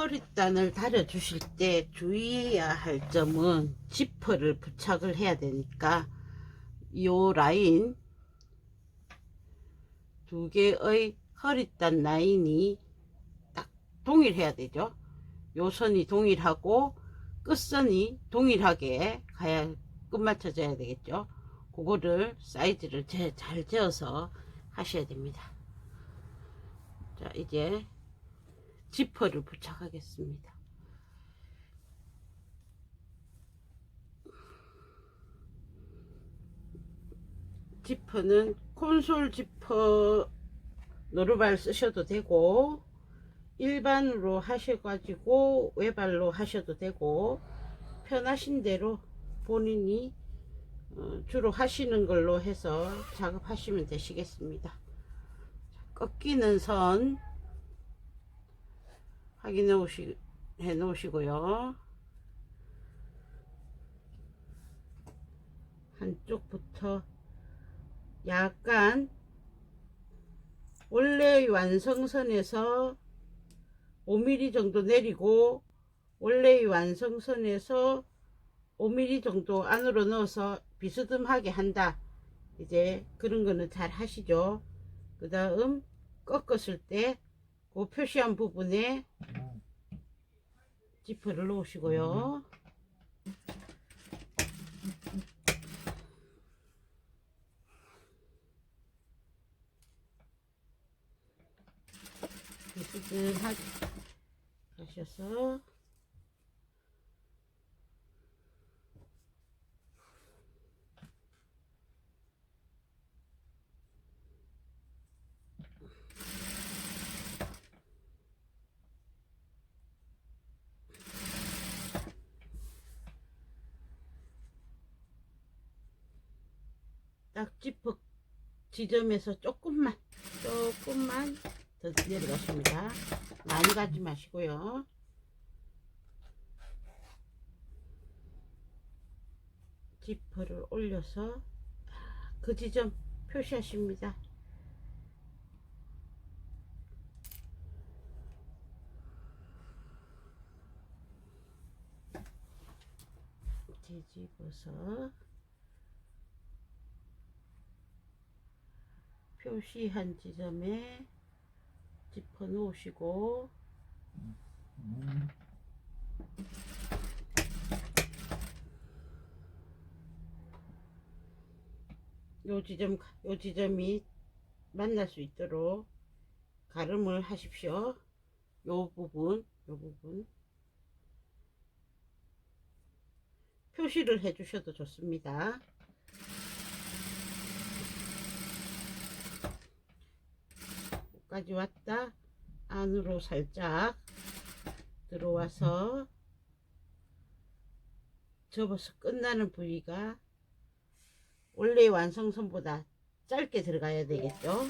허리단을 다려 주실 때 주의해야 할 점은 지퍼를 부착을 해야 되니까 요 라인 두 개의 허리단 라인이 딱 동일해야 되죠. 요 선이 동일하고 끝선이 동일하게 가야 끝맞춰져야 되겠죠. 그거를 사이즈를 제- 잘 재어서 하셔야 됩니다. 자, 이제 지퍼를 부착하겠습니다. 지퍼는 콘솔 지퍼 노루발 쓰셔도 되고 일반으로 하셔가지고 외발로 하셔도 되고 편하신 대로 본인이 어, 주로 하시는 걸로 해서 작업하시면 되시겠습니다. 자, 꺾이는 선 확인해 오시, 해 놓으시고요. 한쪽부터 약간 원래 완성선에서 5mm 정도 내리고 원래의 완성선에서 5mm 정도 안으로 넣어서 비스듬하게 한다. 이제 그런 거는 잘 하시죠. 그 다음 꺾었을 때 그 표시한 부분에 지퍼를 놓으시고요. 비스듬하게 하셔서 딱 지퍼 지점에서 조금만 조금만 더 내려가십니다. 많이 가지 마시고요. 지퍼를 올려서 그 지점 표시하십니다. 뒤집어서 표시한 지점에 짚어 놓으시고 요 지점 요 지점이 만날 수 있도록 가름을 하십시오. 요 부분 요 부분 표시를 해 주셔도 좋습니다. 까지 왔다. 안으로 살짝 들어와서 접어서 끝나는 부위가 원래 완성선보다 짧게 들어가야 되겠죠?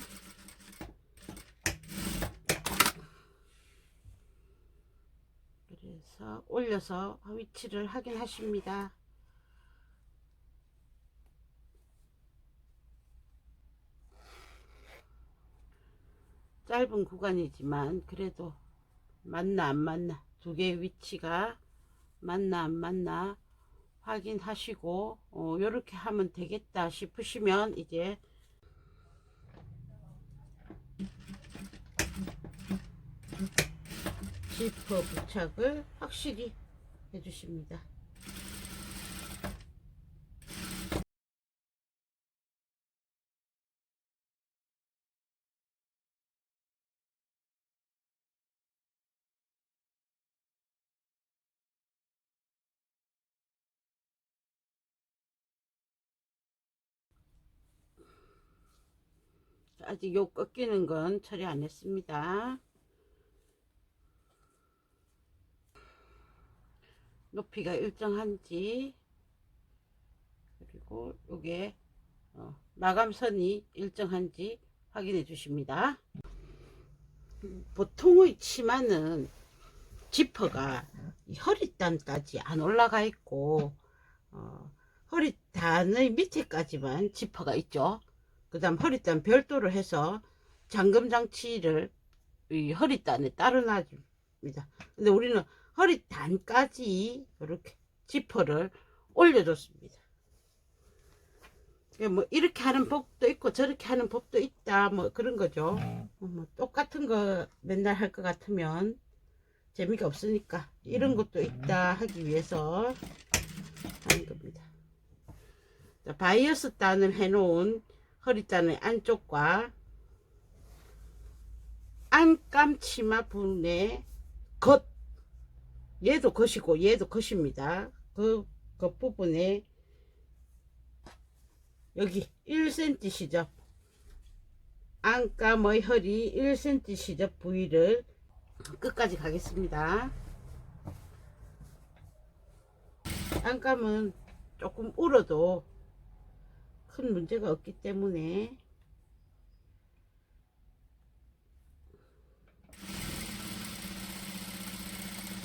그래서 올려서 위치를 확인하십니다 짧은 구간이지만 그래도 맞나 안 맞나 두 개의 위치가 맞나 안 맞나 확인하시고 어, 이렇게 하면 되겠다 싶으시면 이제 지퍼 부착을 확실히 해주십니다. 아직 요 꺾이는 건 처리 안 했습니다. 높이가 일정한지 그리고 요게 어, 마감선이 일정한지 확인해 주십니다. 보통의 치마는 지퍼가 이 허리단까지 안 올라가 있고 어, 허리단의 밑에까지만 지퍼가 있죠. 그 다음 허리단 별도로 해서 잠금 장치를 이 허리단에 따로 놔 됩니다. 근데 우리는 허리 단까지 이렇게 지퍼를 올려줬습니다. 이게 뭐 이렇게 하는 법도 있고 저렇게 하는 법도 있다 뭐 그런 거죠. 어, 뭐 똑같은 거 맨날 할 것 같으면 재미가 없으니까 이런 것도 있다 하기 위해서 하는 겁니다. 자, 바이어스 단을 해놓은 허리단의 안쪽과 안감 치마 부분의 겉 얘도 겉이고 얘도 겉입니다. 그 겉부분에 여기 1cm 시접 안감의 허리 1cm 시접 부위를 끝까지 가겠습니다. 안감은 조금 울어도 큰 문제가 없기 때문에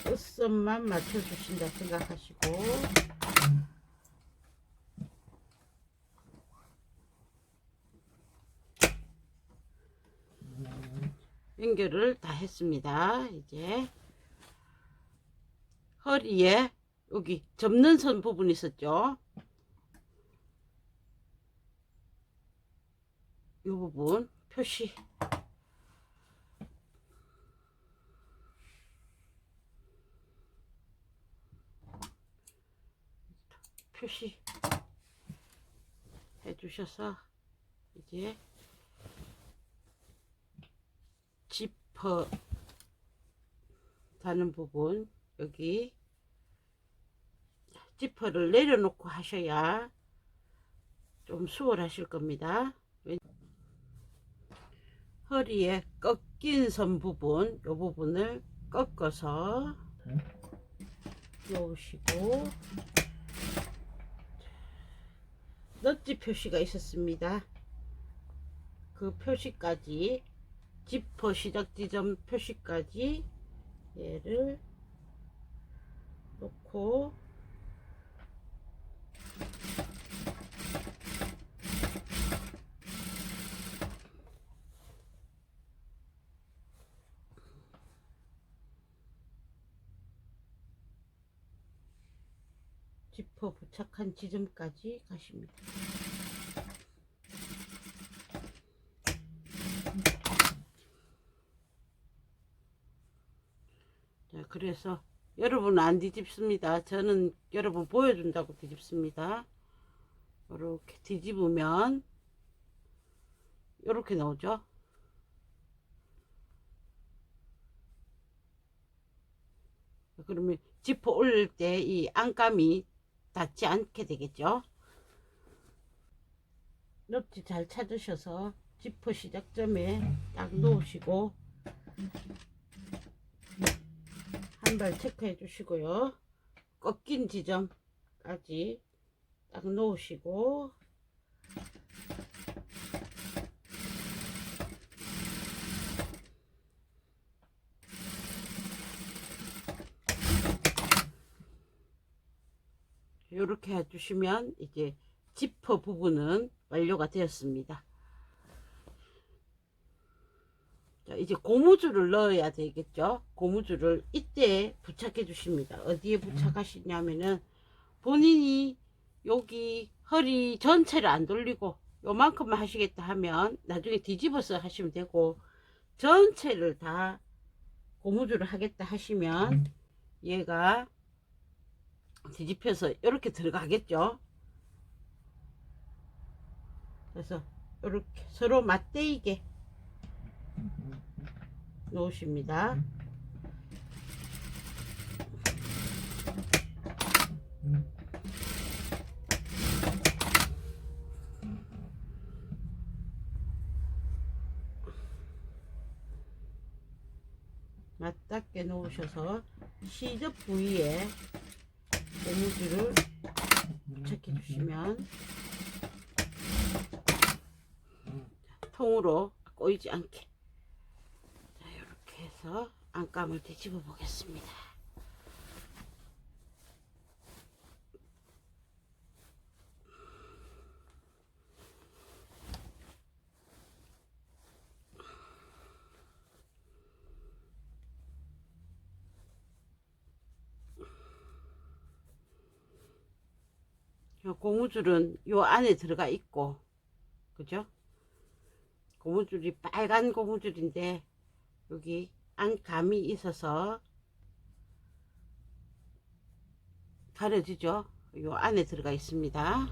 끝선만 맞춰주신다 생각하시고 연결을 다 했습니다. 이제 허리에 여기 접는 선 부분 있었죠? 이 부분 표시 표시 해주셔서 이제 지퍼 다는 부분 여기 지퍼를 내려놓고 하셔야 좀 수월하실 겁니다. 왜- 허리에 꺾인 선 부분 이 부분을 꺾어서 놓으시고 넛지 표시가 있었습니다. 그 표시까지 지퍼 시작 지점 표시까지 얘를 놓고 지퍼 부착한 지점까지 가십니다. 자, 그래서 여러분 안 뒤집습니다. 저는 여러분 보여준다고 뒤집습니다. 이렇게 뒤집으면 이렇게 나오죠. 그러면 지퍼 올릴 때 이 안감이 닿지 않게 되겠죠. 넙지 잘 찾으셔서 지퍼 시작점에 딱 놓으시고 한 발 체크해 주시고요. 꺾인 지점까지 딱 놓으시고 이렇게 해주시면 이제 지퍼 부분은 완료가 되었습니다. 자, 이제 고무줄을 넣어야 되겠죠. 고무줄을 이때 부착해 주십니다. 어디에 부착하시냐면은 본인이 여기 허리 전체를 안 돌리고 요만큼만 하시겠다 하면 나중에 뒤집어서 하시면 되고 전체를 다 고무줄을 하겠다 하시면 얘가 뒤집혀서 이렇게 들어가겠죠. 그래서 이렇게 서로 맞대이게 놓으십니다. 맞닿게 놓으셔서 시접 부위에 고무줄을 주시면 통으로 꼬이지 않게. 자 이렇게 해서 안감을 뒤집어 보겠습니다 요 고무줄은 요 안에 들어가 있고 그죠? 고무줄이 빨간 고무줄인데 여기 안 감이 있어서 가려지죠? 요 안에 들어가 있습니다.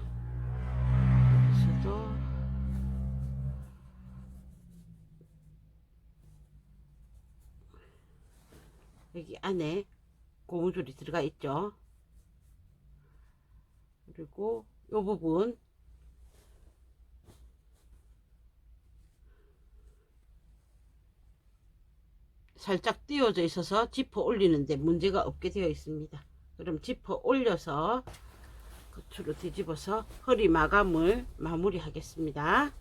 그래서도 여기 안에 고무줄이 들어가 있죠. 그리고 요 부분 살짝 띄워져 있어서 지퍼 올리는데 문제가 없게 되어 있습니다. 그럼 지퍼 올려서 끝으로 뒤집어서 허리 마감을 마무리 하겠습니다.